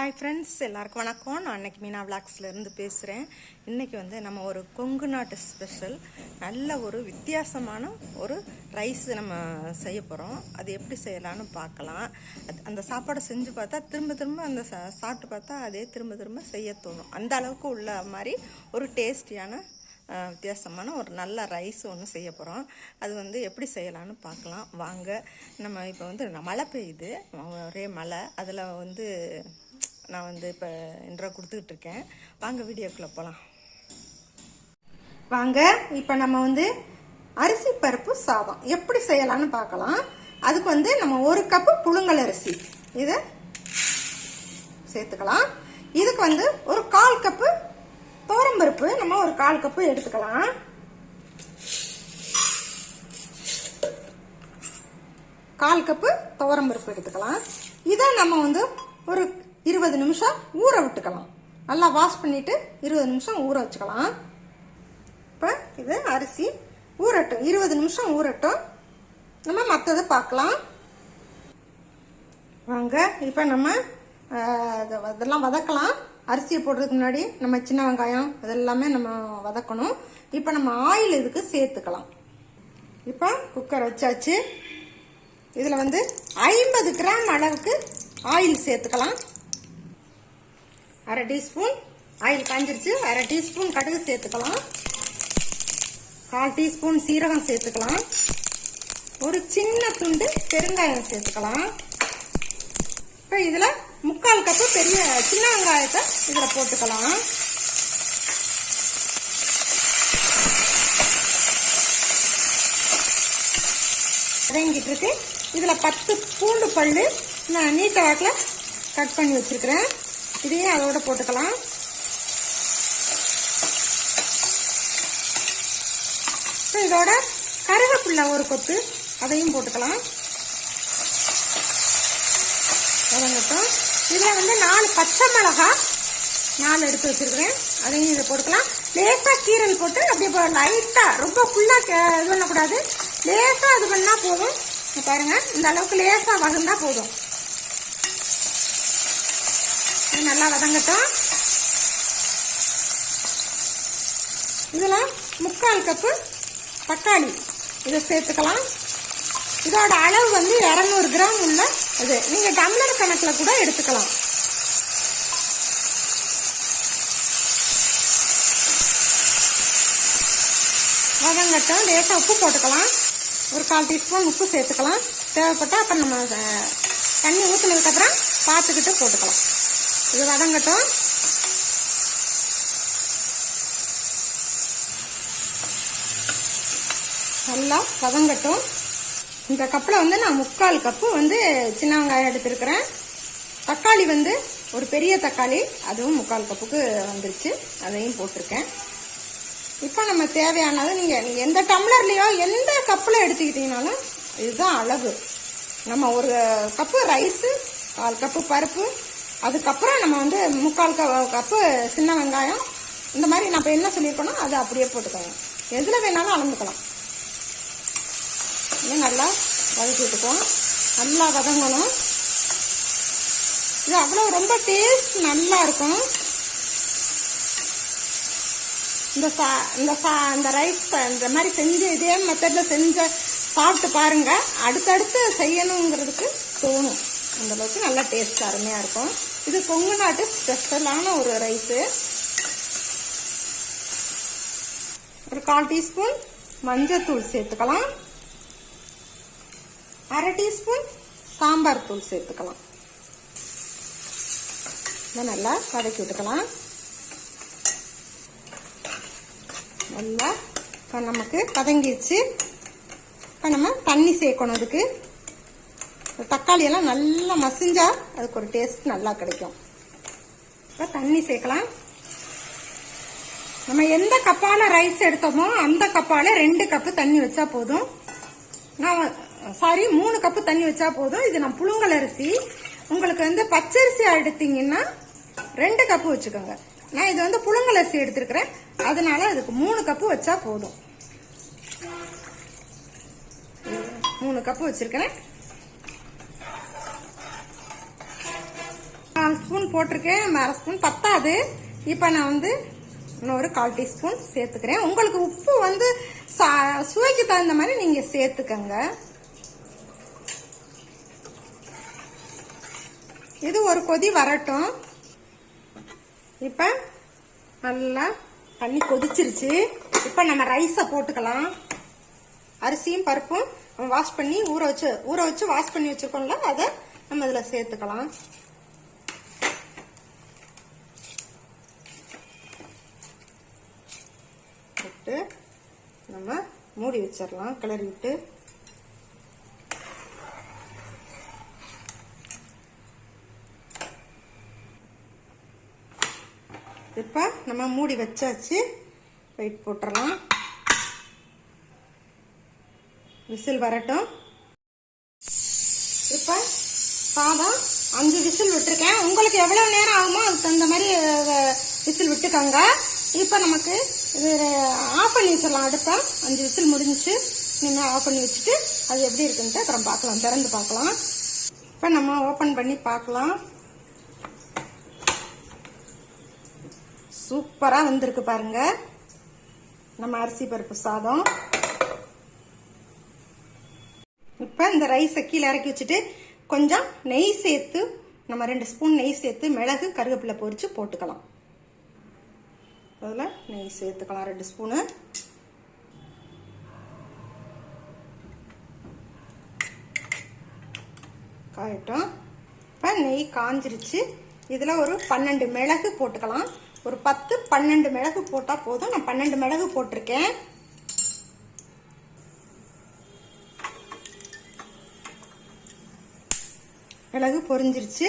Hi friends எல்லாருக்கும் வணக்கம். நான் அன்னைக்கு மீனா விளாக்ஸ்லேருந்து பேசுகிறேன் இன்றைக்கி வந்து நம்ம ஒரு கொங்கு நாட்டு ஸ்பெஷல் நல்ல ஒரு வித்தியாசமான ஒரு ரைஸ் நம்ம செய்ய போகிறோம் அது எப்படி செய்யலான்னு பார்க்கலாம். அது அந்த சாப்பாடை செஞ்சு பார்த்தா திரும்ப திரும்ப அந்த சா சாப்பிட்டு பார்த்தா அதே திரும்ப திரும்ப செய்ய தோணும். அந்த அளவுக்கு உள்ள மாதிரி ஒரு டேஸ்டியான வித்தியாசமான ஒரு நல்ல ரைஸ் ஒன்று செய்ய போகிறோம் அது வந்து எப்படி செய்யலான்னு பார்க்கலாம். வாங்க. நம்ம இப்போ வந்து மழை பெய்யுது. ஒரே மழை. அதில் வந்து நான் வந்து இப்போ இன்ட்ரோ கொடுத்துக்கிட்டு இருக்கேன் வாங்க வீடியோக்குள்ளே போகலாம் வாங்க இப்போ நம்ம வந்து அரிசி பருப்பு சாதம் எப்படி செய்யலாம்னு பார்க்கலாம். அதுக்கு வந்து நம்ம ஒரு கப்பு புழுங்கல் அரிசி. இதை சேர்த்துக்கலாம். இதுக்கு வந்து ஒரு கால் கப்பு பருப்பு. நம்ம ஒரு கால் கப்பு எடுத்துக்கலாம். கால் கப்பு பருப்பு எடுத்துக்கலாம். இதை நம்ம வந்து ஒரு இருபது நிமிஷம் ஊற விட்டுக்கலாம். நல்லா வாஷ் பண்ணிட்டு இருபது நிமிஷம் ஊற வச்சுக்கலாம். இப்போ இது அரிசி ஊறட்டும். இருபது நிமிஷம் ஊறட்டும். நம்ம மற்றதை பார்க்கலாம். வாங்க இப்போ நம்ம இதெல்லாம் வதக்கலாம். அரிசியை போடுறதுக்கு முன்னாடி நம்ம சின்ன வெங்காயம் இதெல்லாமே நம்ம வதக்கணும். இப்போ நம்ம ஆயில் இதுக்கு சேர்த்துக்கலாம். இப்போ குக்கர் வச்சாச்சு. இதில் வந்து ஐம்பது கிராம் அளவுக்கு ஆயில் சேர்த்துக்கலாம். அரை டீஸ்பூன் ஆயில் காஞ்சிருச்சு. அரை டீஸ்பூன் கடுகு சேர்த்துக்கலாம். கால் டீஸ்பூன் சீரகம் சேர்த்துக்கலாம். ஒரு சின்ன துண்டு பெருங்காயம் சேர்த்துக்கலாம். இப்போ இதில் முக்கால் கப்பு பெரிய சின்ன வெங்காயத்தை இதில் போட்டுக்கலாம். வதங்கிட்டு இருக்கு இதில் பத்து பூண்டு பல் நான் நீட்ட வாக்கில் கட் பண்ணி வச்சுருக்கிறேன். இதையும் அதோட போட்டுக்கலாம். இப்போ இதோட கருவேப்பில்லை ஒரு கொத்து அதையும் போட்டுக்கலாம். வதங்கட்டும். இதில் வந்து நாலு பச்சை மிளகாய் நாலு எடுத்து வச்சிருக்கிறேன். அதையும் இதை போட்டுக்கலாம். லேசாக கீரல் போட்டு அப்படியே லைட்டாக ரொம்ப ஃபுல்லாக இது பண்ணக்கூடாது. லேசாக இது பண்ணால் போதும். பாருங்கள் இந்த அளவுக்கு லேசாக வகுந்தால் போதும். இது நல்லா வதங்கட்டும். இதில் முக்கால் கப்பு தக்காளி. இதை சேர்த்துக்கலாம். இதோட அளவு வந்து இரநூறு கிராம் உள்ள இது. நீங்கள் டம்ளர் கணக்கில் கூட எடுத்துக்கலாம். வதங்கட்டும். லேசாக உப்பு போட்டுக்கலாம். ஒரு கால் டீஸ்பூன் உப்பு சேர்த்துக்கலாம். தேவைப்பட்டால் அப்புறம் நம்ம தண்ணி ஊற்றுனதுக்கப்புறம் பார்த்துக்கிட்டு போட்டுக்கலாம். இது வதங்கட்டும் நல்லா வதங்கட்டும் இந்த கப்பில் வந்து நான் முக்கால் கப்பு வந்து சின்ன வெங்காயம் எடுத்துருக்கிறேன். தக்காளி வந்து ஒரு பெரிய தக்காளி அதுவும் முக்கால் கப்புக்கு வந்துருச்சு. அதையும் போட்டிருக்கேன். இப்போ நம்ம தேவையானது நீங்கள் நீங்கள் எந்த டம்ளர்லேயோ எந்த கப்பில் எடுத்துக்கிட்டீங்கனாலும் இதுதான் அளவு. நம்ம ஒரு கப்பு ரைஸு கால் கப்பு பருப்பு அதுக்கப்புறம் நம்ம வந்து முக்கால் க கப்பு சின்ன வெங்காயம். இந்த மாதிரி நான் இப்போ என்ன சொல்லியிருக்கோனோ அதை அப்படியே போட்டுக்கோங்க. எதில் வேணாலும் அளந்துக்கலாம். இது நல்லா வதக்கி விட்டுக்குவோம். நல்லா வதங்கணும். இது அவ்வளோ ரொம்ப டேஸ்ட் நல்லா இருக்கும். இந்த சா இந்த சா இந்த ரைஸ் இந்த மாதிரி செஞ்சு இதே மெத்தடில் செஞ்ச சாப்பிட்டு பாருங்கள் அடுத்தடுத்து செய்யணுங்கிறதுக்கு தோணும். அந்தளவுக்கு நல்லா டேஸ்ட் அருமையாக இருக்கும். இது கொங்கு நாட்டு ஸ்பெஷலான ஒரு ரைஸு ஒரு கால் டீஸ்பூன் மஞ்சத்தூள் சேர்த்துக்கலாம். அரை டீஸ்பூன் சாம்பார் தூள் சேர்த்துக்கலாம். இதை நல்லா வதக்கி விட்டுக்கலாம். நல்லா இப்போ நமக்கு பதங்கிடுச்சு இப்போ நம்ம தண்ணி சேர்க்கணும் அதுக்கு தக்காளியெல்லாம் தக்காளி எல்லாம் நல்லா மசிஞ்சா அதுக்கு ஒரு டேஸ்ட் நல்லா கிடைக்கும். இப்போ தண்ணி சேர்க்கலாம். நம்ம எந்த கப்பால ரைஸ் எடுத்தோமோ அந்த கப்பால ரெண்டு கப்பு தண்ணி வச்சா போதும். நான் சாரி மூணு கப்பு தண்ணி வச்சா போதும். இது நான் புழுங்கல் அரிசி. உங்களுக்கு வந்து பச்சரிசி எடுத்தீங்கன்னா ரெண்டு கப்பு வச்சுக்கோங்க. நான் இது வந்து புழுங்கல் அரிசி எடுத்திருக்கிறேன். அதனால அதுக்கு மூணு கப்பு வச்சா போதும். மூணு கப்பு வச்சிருக்கிறேன். நாலு ஸ்பூன் போட்டிருக்கேன் நம்ம அரை ஸ்பூன் பத்தாது. இப்போ நான் வந்து இன்னொரு கால் டீஸ்பூன் சேர்த்துக்கிறேன். உங்களுக்கு உப்பு வந்து சா- சுவைக்கு தகுந்த மாதிரி நீங்கள் சேர்த்துக்கங்க. இது ஒரு கொதி வரட்டும். இப்போ நல்லா தண்ணி கொதிச்சிருச்சு. இப்போ நம்ம ரைஸை போட்டுக்கலாம். அரிசியும் பருப்பும் வாஷ் பண்ணி ஊற வச்சு ஊற வச்சு வாஷ் பண்ணி வச்சுருக்கோம்ல அதை நம்ம இதில் சேர்த்துக்கலாம். போட்டு நம்ம மூடி வச்சிடலாம் கிளறி விட்டு இப்போ நம்ம மூடி வச்சாச்சு வெயிட் போட்டுடலாம். விசில் வரட்டும். இப்போ சாதம் அஞ்சு விசில் விட்டுருக்கேன். உங்களுக்கு எவ்வளோ நேரம் ஆகுமோ அதுக்கு தகுந்த மாதிரி விசில் விட்டுக்கோங்க. இப்போ நமக்கு இது ஆஃப் பண்ணி வச்சிடலாம் அடுப்பை அஞ்சு விசில் முடிஞ்சுச்சு. நீங்கள் ஆஃப் பண்ணி வச்சுட்டு அது எப்படி இருக்குன்ட்டு அப்புறம் பார்க்கலாம். திறந்து பார்க்கலாம். இப்போ நம்ம ஓப்பன் பண்ணி பார்க்கலாம். சூப்பராக வந்திருக்கு பாருங்க. நம்ம அரிசி பருப்பு சாதம். இப்போ இந்த ரைஸை கீழே இறக்கி வச்சுட்டு கொஞ்சம் நெய் சேர்த்து நம்ம ரெண்டு ஸ்பூன் நெய் சேர்த்து மிளகு கருவேப்பிலை பொரித்து போட்டுக்கலாம். அதில் நெய் சேர்த்துக்கலாம் ரெண்டு ஸ்பூனு. காயட்டும். இப்போ நெய் காஞ்சிருச்சு. இதில் ஒரு பன்னெண்டு மிளகு போட்டுக்கலாம். ஒரு பத்து பன்னெண்டு மிளகு போட்டால் போதும். நான் பன்னெண்டு மிளகு போட்டிருக்கேன். மிளகு பொரிஞ்சிருச்சு.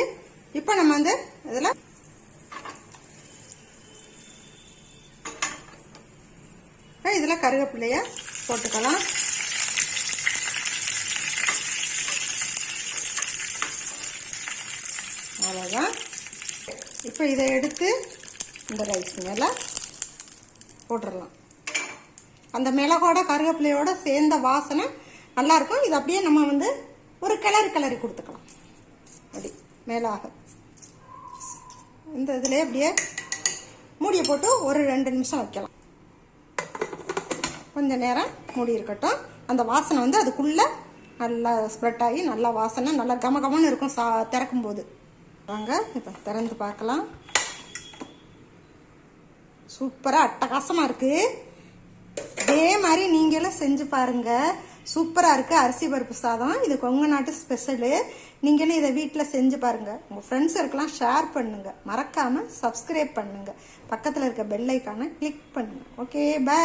இப்போ நம்ம வந்து இதில் இதில் கருவேப்பிலைய? போட்டுக்கலாம். அவ்வளோதான் இப்போ இதை எடுத்து இந்த ரைஸ் மேலே போட்டுடலாம். அந்த மிளகோட கருவேப்பிலையோட சேர்ந்த வாசனை நல்லா இருக்கும் இது அப்படியே நம்ம வந்து ஒரு கிளறி கிளறி கொடுத்துக்கலாம். அப்படி மேலாக. இந்த இதில் அப்படியே மூடியை போட்டு ஒரு ரெண்டு நிமிஷம் வைக்கலாம். கொஞ்சம் நேரம் மூடி இருக்கட்டும். அந்த வாசனை வந்து அதுக்குள்ளே நல்லா ஸ்ப்ரெட் ஆகி நல்லா வாசனை நல்லா கம கமன்னு இருக்கும் சா திறக்கும் போது வாங்க இப்போ திறந்து பார்க்கலாம். சூப்பராக அட்டகாசமாக இருக்குது இதே மாதிரி நீங்களும் செஞ்சு பாருங்கள் சூப்பராக இருக்குது அரிசி பருப்பு சாதம். இது கொங்கு நாட்டு ஸ்பெஷலு நீங்களும் இதை வீட்டில் செஞ்சு பாருங்கள் உங்கள் ஃப்ரெண்ட்ஸுக்கெல்லாம் ஷேர் பண்ணுங்கள் மறக்காமல் சப்ஸ்கிரைப் பண்ணுங்கள் பக்கத்தில் இருக்க பெல்லைக்கான கிளிக் பண்ணுங்கள் ஓகே பை